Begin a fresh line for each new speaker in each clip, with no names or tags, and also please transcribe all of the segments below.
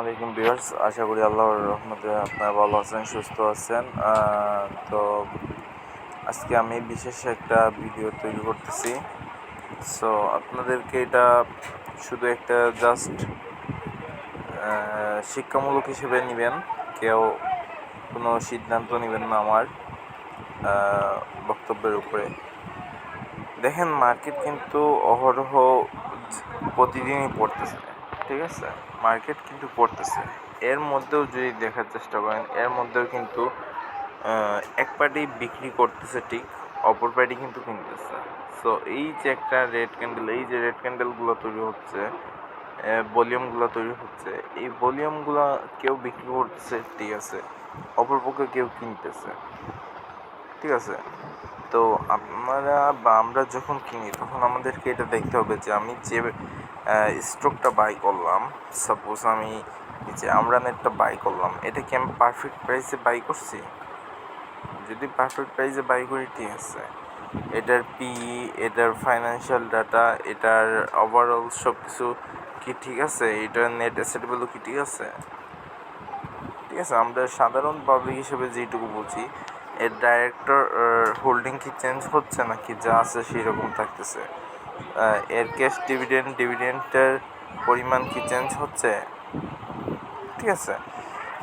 আলাইকুম ভিউয়ার্স, আশা করি আল্লাহর রহমতে আপনারা ভালো আছেন, সুস্থ আছেন। তো আজকে আমি বিশেষ একটা ভিডিও তৈরি করতেছি। সো আপনাদেরকে এটা শুধু একটা জাস্ট শিক্ষামূলক হিসেবে নেবেন, কেউ কোনো সিদ্ধান্ত নেবেন না আমার বক্তব্যের উপরে। দেখেন মার্কেট কিন্তু অহরহ প্রতিদিনই পড়তেছে, ঠিক আছে? মার্কেট কিন্তু পড়তেছে। এর মধ্যেও যদি দেখার চেষ্টা করেন, এর মধ্যেও কিন্তু এক পার্টি বিক্রি করতেছে ঠিক, অপর পার্টি কিন্তু কিনতেছে। সো এই যে একটা রেড ক্যান্ডেল এই যে রেড ক্যান্ডেলগুলো তৈরি হচ্ছে ভলিউমগুলো তৈরি হচ্ছে, এই ভলিউমগুলো কেউ বিক্রি করতেছে, ঠিক আছে অপরপক্ষে কেউ কিনতেছে। ঠিক আছে, তো আপনারা বা আমরা যখন কিনি, তখন আমাদেরকে এটা দেখতে হবে যে আমি যে স্টকটা বাই করলাম। সাপোজ আমি যে আমরা নেটটা বাই করলাম, এটা কি আমি পারফেক্ট প্রাইসে বাই করছি? যদি পারফেক্ট প্রাইসে বাই করি, ঠিক আছে। এটার পি এটার ফাইন্যান্সিয়াল ডাটা এটার ওভারঅল সব কিছু কি ঠিক আছে? এটার নেট অ্যাসেট ভ্যালু কি ঠিক আছে? ঠিক আছে, আমরা সাধারণ পাবলিক হিসেবে যেটুকু বুঝি, এর ডাইরেক্টর হোল্ডিং কি চেঞ্জ হচ্ছে নাকি যা আছে সেই রকম থাকতেছে। এর ক্যাশ ডিভিডেন্ড ডিভিডেন্টের পরিমাণ কি চেঞ্জ হচ্ছে? ঠিক আছে।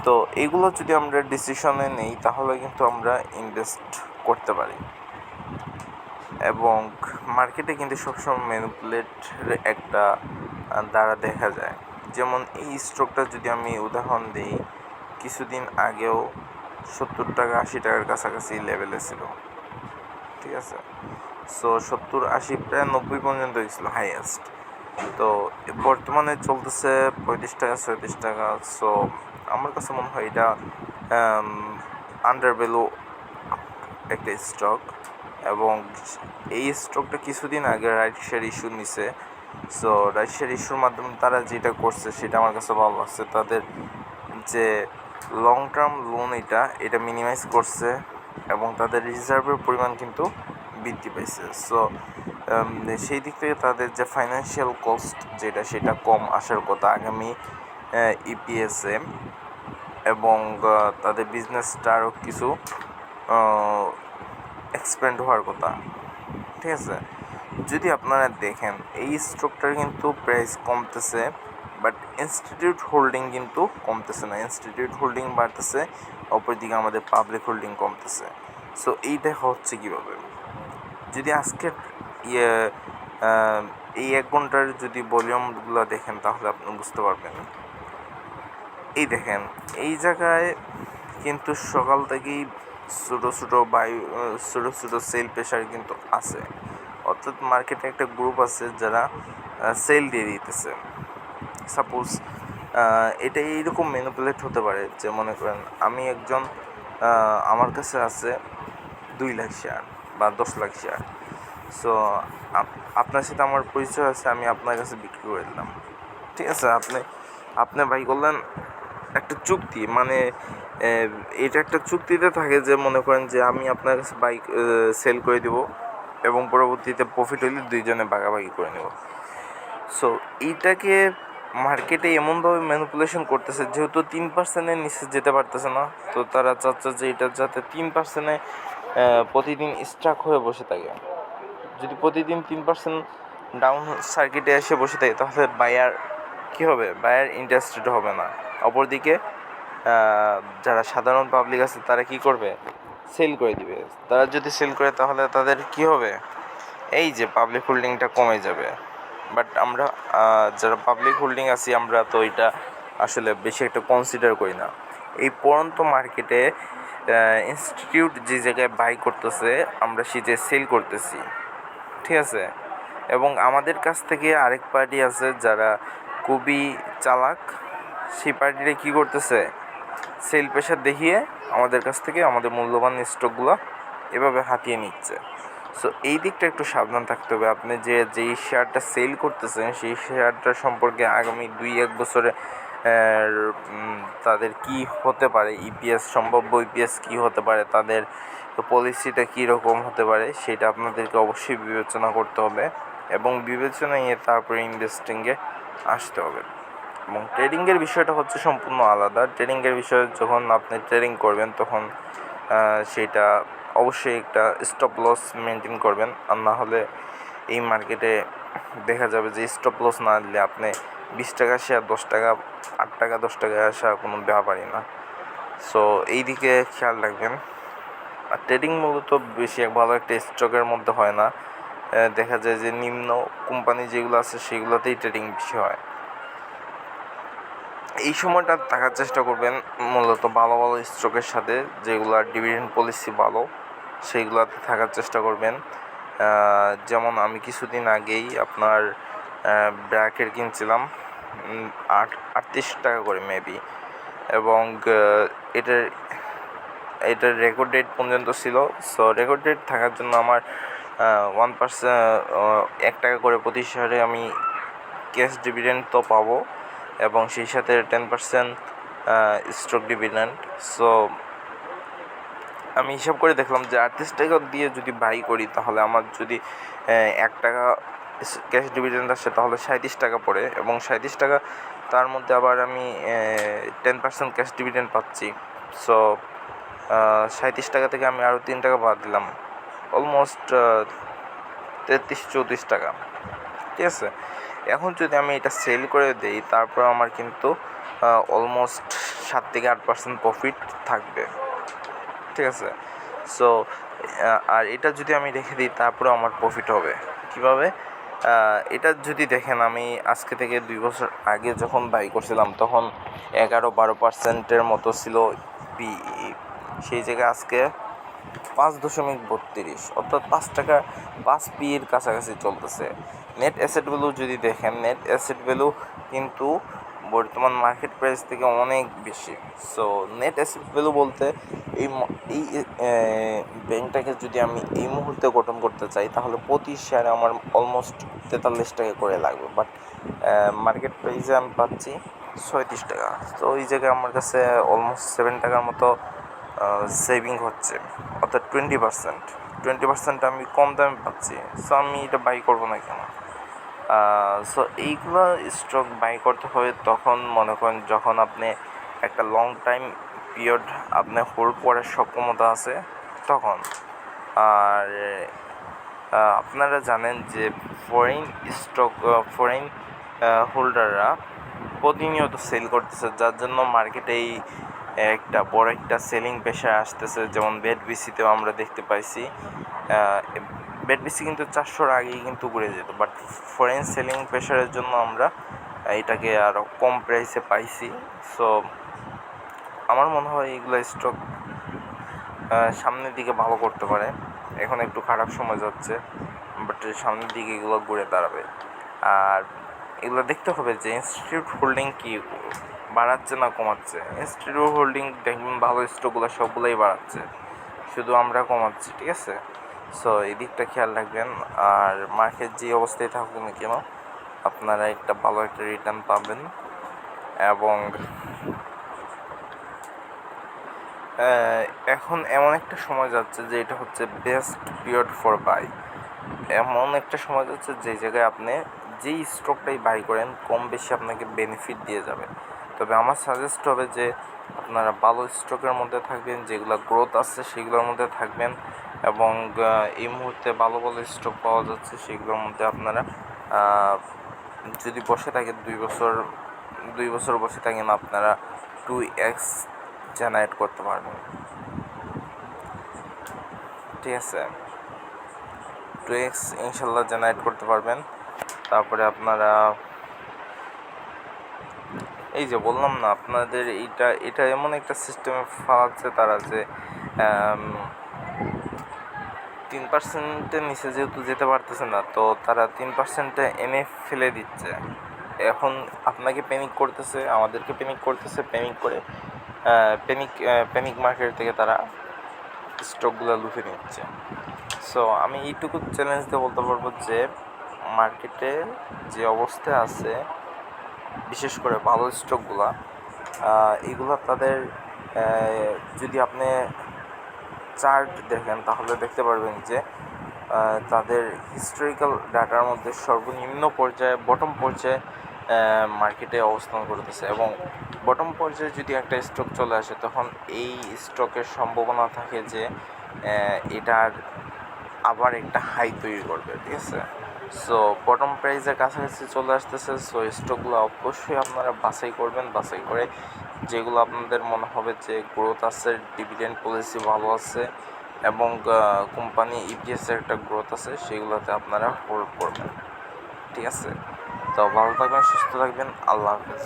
তো এগুলো যদি আমরা ডিসিশনে নেই, তাহলে কিন্তু আমরা ইনভেস্ট করতে পারি। এবং মার্কেটে কিন্তু সবসময় ম্যানিপুলেট একটা দ্বারা দেখা যায়। যেমন এই স্টকটা যদি আমি উদাহরণ দিই, কিছুদিন আগেও সত্তর টাকা, আশি টাকার কাছাকাছি লেভেলে ছিল। ঠিক আছে? সো সত্তর, আশি, প্রায় নব্বই পর্যন্ত গেছিল হাইয়েস্ট তো, বর্তমানে চলতেছে পঁয়ত্রিশ টাকা, ছয়ত্রিশ টাকা। সো আমার কাছে মনে হয় এটা আন্ডার ভ্যালু একটা স্টক এবং এই স্টকটা কিছুদিন আগে রাইট শেয়ার ইস্যু নিছে। সো রাইট শেয়ার ইস্যুর মাধ্যমে তারা যেটা করছে, সেটা আমার কাছে ভালো লাগছে। তাদের যে লং টার্ম লোন এটা এটা মিনিমাইজ করছে এবং তাদের রিজার্ভের পরিমাণ কিন্তু বৃদ্ধি পাইছে। সো সেই দিক থেকে তাদের যে ফাইন্যান্সিয়াল কস্ট যেটা, সেটা কম আসার কথা আগামী ইপিএসে এবং তাদের বিজনেসটা আরও কিছু এক্সপেন্ড হওয়ার কথা। ঠিক আছে? যদি আপনারা দেখেন, এই স্টকটার কিন্তু প্রাইস কমতেছে বাট ইনস্টিটিউট হোল্ডিং কিন্তু কমতেছে না। ইনস্টিটিউট হোল্ডিং বাড়তেছে, অপরদিকে আমাদের পাবলিক হোল্ডিং কমতেছে। সো এইটা হচ্ছে কীভাবে? যদি আজকের ইয়ে এই এক ঘণ্টার যদি ভলিউমগুলো দেখেন, তাহলে আপনি বুঝতে পারবেন। এই দেখেন, এই জায়গায় কিন্তু সকাল থেকেই ছোটো ছোটো বায়ু, ছোটো ছোটো সেল প্রেশার কিন্তু আছে। অর্থাৎ মার্কেটে একটা গ্রুপ আছে যারা সেল দিয়ে দিতেছে। সাপোজ এটা এইরকম ম্যানিপুলেট হতে পারে যে মনে করেন, আমি একজন আমার কাছে আছে দুই লাখ শেয়ার বা দশ লাখ শেয়ার। সো আপনার সাথে আমার পরিচয় আছে, আমি আপনার কাছে বিক্রি করে দিলাম। ঠিক আছে, আপনি আপনি ভাই করলেন একটা চুক্তি মানে এটা একটা চুক্তিতে থাকে যে, মনে করেন যে, আমি আপনার কাছে বাইক সেল করে দিব এবং পরবর্তীতে প্রফিট হইলে দুইজনে ভাগাভাগি করে নেব। সো এইটাকে মার্কেটে এমনভাবে ম্যানিপুলেশন করতেছে, যেহেতু তিন পার্সেন্টের নিচে যেতে পারতেছে না, তো তারা চাচ্ছে যে, এটা যাতে তিন পার্সেন্টে প্রতিদিন স্ট্রাক হয়ে বসে থাকে। যদি প্রতিদিন তিন পার্সেন্ট ডাউন সার্কিটে এসে বসে থাকে, তাহলে বায়ার কী হবে? বায়ার ইন্টারেস্টেড হবে না। অপরদিকে যারা সাধারণ পাবলিক আছে, তারা কি করবে? সেল করে দিবে। তারা যদি সেল করে, তাহলে তাদের কি হবে? এই যে পাবলিক হোল্ডিংটা কমে যাবে। বাট আমরা যারা পাবলিক হোল্ডিং আছি, আমরা তো এটা আসলে বেশি একটা কনসিডার করি না। এই পরন্ত মার্কেটে ইনস্টিটিউট যে জায়গায় বাই করতেছে, আমরা সেটা সেল করতেছি। ঠিক আছে? এবং আমাদের কাছ থেকে আরেক পার্টি আছে যারা খুবই চালাক। সেই পার্টিটা কী করতেছে? সেল প্রেশার দেখিয়ে আমাদের কাছ থেকে আমাদের মূল্যবান স্টকগুলো এভাবে হাতিয়ে নিচ্ছে। সো এই দিকটা একটু সাবধান থাকতে হবে। আপনি যে, যেই শেয়ারটা সেল করতেছেন, সেই শেয়ারটা সম্পর্কে আগামী দুই, এক বছরে তাদের কি হতে পারে? ইপিএস সম্ভাব্য ইপিএস কি হতে পারে? তাদের পলিসিটা কী রকম হতে পারে? সেটা আপনাদেরকে অবশ্যই বিবেচনা করতে হবে এবং বিবেচনা নিয়ে তারপরে ইনভেস্টিংয়ে আসতে হবে। এবং ট্রেডিংয়ের বিষয়টা হচ্ছে সম্পূর্ণ আলাদা। ট্রেডিংয়ের বিষয়ে যখন আপনি ট্রেডিং করবেন, তখন সেটা অবশ্যই একটা স্টপ লস মেনটেন করবেন। আর না হলে এই মার্কেটে দেখা যাবে যে স্টপ লস না দিলে আপনি বিশ টাকা শেয়ার দশ টাকা, আট টাকা, দশ টাকায় আসা কোনো ব্যাপারই না। সো এই দিকে খেয়াল রাখবেন। আর ট্রেডিং মূলত বেশি এক ভালো একটা স্টকের মধ্যে হয় না। দেখা যায় যে নিম্ন কোম্পানি যেগুলো আছে সেগুলোতেই ট্রেডিং বেশি হয়। এই সময়টা থাকার চেষ্টা করবেন মূলত ভালো ভালো স্টকের সাথে যেগুলো ডিভিডেন্ড পলিসি ভালো সেইগুলোতে থাকার চেষ্টা করবেন। যেমন আমি কিছুদিন আগেই আপনার ব্র্যাকের কিনছিলাম। আট, আটত্রিশ টাকা করে মেবি এবং এটার এটার রেকর্ড ডেট পর্যন্ত ছিল। সো রেকর্ড ডেট থাকার জন্য আমার ওয়ান পার্সেন্ট এক টাকা করে প্রতি শেয়ারে আমি ক্যাশ ডিভিডেন্ড তো পাবো এবং সেই সাথে ten percent stock dividend so আমি হিসাব করে দেখলাম যে আটত্রিশ টাকা দিয়ে যদি বাই করি তাহলে আমার যদি এক টাকা ক্যাশ ডিভিডেন্ড আসে তাহলে সাঁত্রিশ টাকা পড়ে এবং সাঁত্রিশ টাকা তার মধ্যে আবার আমি টেন পার্সেন্ট ক্যাশ ডিভিডেন্ড পাচ্ছি। সো সাঁত্রিশ টাকা থেকে আমি আরও তিন টাকা বাদ দিলাম। অলমোস্ট তেত্রিশ, চৌত্রিশ টাকা। ঠিক আছে? এখন যদি আমি এটা সেল করে দেই, তারপর আমার কিন্তু অলমোস্ট সাত থেকে আট পার্সেন্ট প্রফিট থাকবে। ঠিক আছে? সো আর এটা যদি আমি রেখে দিই তারপরে আমার প্রফিট হবে। কীভাবে? এটা যদি দেখেন, আমি আজকে থেকে দুই বছর আগে যখন বাই করছিলাম, তখন এগারো বারো পার্সেন্টের মতো ছিল পি সেই জায়গায় আজকে পাঁচ দশমিক বত্রিশ, অর্থাৎ পাঁচ টাকা পাঁচ পির কাছাকাছি চলতেছে। নেট অ্যাসেট ভ্যালু যদি দেখেন নেট অ্যাসেট ভ্যালু কিন্তু বর্তমান মার্কেট প্রাইস থেকে অনেক বেশি। সো নেট অ্যাসেট ভ্যালু বলতে এই এই ব্যাংকটাকে যদি আমি এই মুহূর্তে গঠন করতে চাই, তাহলে প্রতি শেয়ারে আমার অলমোস্ট তেতাল্লিশ টাকা করে লাগবে। বাট মার্কেট প্রাইসে আমি পাচ্ছি ছয়ত্রিশ টাকা। তো ওই জায়গায় আমার কাছে অলমোস্ট সেভেন টাকার মতো সেভিং হচ্ছে। অর্থাৎ টোয়েন্টি পার্সেন্ট টোয়েন্টি পার্সেন্ট আমি কম দামে পাচ্ছি। সো আমি এটা বাই করব না কেন? সো এইগুলো স্টক বাই করতে হয় তখন মনে করেন যখন আপনি একটা লং টাইম পিরিয়ড আপনি হোল্ড করার সক্ষমতা আছে, তখন। আর আপনারা জানেন যে ফরেন স্টক ফরেন হোল্ডাররা প্রতিনিয়ত সেল করতেছে, যার জন্য মার্কেটে এই একটা বড় একটা সেলিং পেশায় আসতেছে, যেমন বেড বিসিতেও আমরা দেখতে পাইছি। বেড বিসি কিন্তু চারশোর আগেই কিন্তু ঘুরে যেত বাট ফরেন সেলিং প্রেশারের জন্য আমরা এটাকে আরও কম প্রাইসে পাইছি। সো আমার মনে হয় এগুলো স্টক সামনের দিকে ভালো করতে পারে। এখন একটু খারাপ সময় যাচ্ছে বাট সামনের দিকে এগুলো ঘুরে দাঁড়াবে। আর এগুলো দেখতে হবে যে ইনস্টিটিউট হোল্ডিং কি বাড়াচ্ছে না কমাচ্ছে। ইনস্টিটিউট হোল্ডিং দেখবেন ভালো স্টকগুলো সবগুলোই বাড়াচ্ছে। শুধু আমরা কমাচ্ছি, ঠিক আছে? সো এই দিকটা খেয়াল রাখবেন। আর মার্কেট যে অবস্থায় থাকুক না কেন, আপনারা একটা ভালো একটা রিটার্ন পাবেন। এবং এখন এমন একটা সময় যাচ্ছে যে এটা হচ্ছে বেস্ট পিরিয়ড ফর বাই এমন একটা সময় যাচ্ছে যে জায়গায় আপনি যেই স্টকটাই বাই করেন, কম বেশি আপনাকে বেনিফিট দিয়ে যাবে। তবে আমার সাজেস্ট হবে যে আপনারা ভালো স্টকের মধ্যে থাকবেন, যেগুলো গ্রোথ আছে সেগুলোর মধ্যে থাকবেন। এবং এই মুহূর্তে ভালো ভালো স্টক পাওয়া যাচ্ছে, সেগুলোর মধ্যে আপনারা যদি বসে থাকেন দুই বছর দুই বছর বসে থাকেন, আপনারা টু এক্স জেনারেট করতে পারবেন। ঠিক আছে? টু এক্স ইনশাল্লাহ জেনারেট করতে পারবেন। তারপরে আপনারা, এই যে বললাম না, আপনাদের এইটা, এটা এমন একটা সিস্টেমে ফালাচ্ছে তারা যে তিন পার্সেন্টের নিচে যেহেতু যেতে পারতেছে না, তো তারা তিন পার্সেন্টে এনে ফেলে দিচ্ছে। এখন আপনাকে প্যানিক করতেছে, আমাদেরকে প্যানিক করতেছে প্যানিক করে প্যানিক প্যানিক মার্কেট থেকে তারা স্টকগুলো লুফে নিচ্ছে। সো আমি এইটুকু চ্যালেঞ্জ দিয়ে বলতে পারব যে মার্কেটে যে অবস্থায় আছে, বিশেষ করে ভালো স্টকগুলা এগুলো তাদের যদি আপনি চার্ট দেখেন, তাহলে দেখতে পারবেন যে তাদের হিস্টোরিক্যাল ডাটার মধ্যে সর্বনিম্ন পর্যায়ে বটম পর্যায়ে মার্কেটে অবস্থান করতেছে এবং বটম পর্যায়ে যদি একটা স্টক চলে আসে, তখন এই স্টকের সম্ভাবনা থাকে যে এটার আবার একটা হাই তৈরি করবে, ঠিক আছে? সো বটম প্রাইসের কাছাকাছি চলে আসতেছে সো স্টকগুলো অবশ্যই আপনারা বাছাই করবেন, বাছাই করে যেগুলো আপনাদের মনে হবে যে গ্রোথ আছে ডিভিডেন্ড পলিসি ভালো আছে এবং কোম্পানি ইপিএসের একটা গ্রোথ আছে, সেগুলোতে আপনারা হোল্ড করবেন। ঠিক আছে? তো ভালো থাকবেন, সুস্থ থাকবেন, আল্লাহ হাফেজ।